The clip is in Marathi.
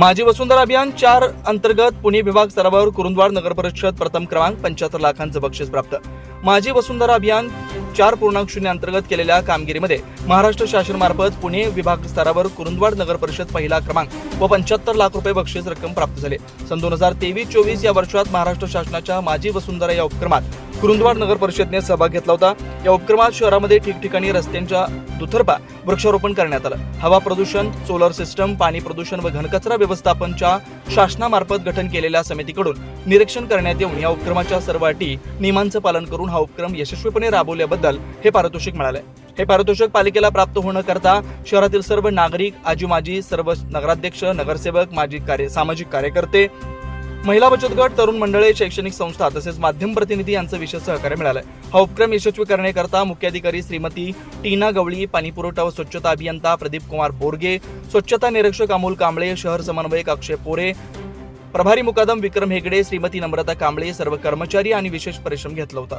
माझी वसुंधरा अभियान चार अंतर्गत पुणे विभाग स्तरावर कुरुंदवाड नगर परिषद प्रथम क्रमांक पंच्याहत्तर लाखांचं बक्षीस प्राप्त. माझी वसुंधरा अभियान चार पूर्णांक शून्य अंतर्गत केलेल्या कामगिरीमध्ये महाराष्ट्र शासनामार्फत पुणे विभाग स्तरावर कुरुंदवाड नगर परिषद पहिला क्रमांक व पंच्याहत्तर लाख रुपये बक्षीस रक्कम प्राप्त झाले. सन दोन हजार तेवीस चोवीस या वर्षात महाराष्ट्र शासनाच्या माझी वसुंधरा या उपक्रमात कुरुंदवाड नगर परिषदने सहभाग घेतला होता. या उपक्रमात शहरामध्ये ठिकठिकाणी रस्त्यांच्या दुतर्फा वृक्षारोपण करण्यात आलं. हवा प्रदूषण सोलर सिस्टम पाणी प्रदूषण व घनकचरा व्यवस्थापनच्या शासनामार्फत गठन केलेल्या समितीकडून निरीक्षण करण्यात येऊन या उपक्रमाच्या सर्व अटी नियमांचं पालन करून हा उपक्रम यशस्वीपणे राबवल्याबद्दल हे पारितोषिक मिळालंय. हे पारितोषिक पालिकेला प्राप्त होणं करता शहरातील सर्व नागरिक आजी माजी सर्व नगराध्यक्ष नगरसेवक माजी कार्य सामाजिक कार्यकर्ते महिला बचत गट तरुण मंडळे शैक्षणिक संस्था तसेच माध्यम प्रतिनिधी यांचं विशेष सहकार्य मिळालंय. हा उपक्रम यशस्वी करण्याकरता मुख्याधिकारी श्रीमती टीना गवळी पाणीपुरवठा व स्वच्छता अभियंता प्रदीप कुमार बोरगे स्वच्छता निरीक्षक अमोल कांबळे शहर समन्वयक अक्षय पोरे प्रभारी मुकादम विक्रम हेगडे श्रीमती नम्रता कांबळे सर्व कर्मचारी आणि विशेष परिश्रम घेतला होता.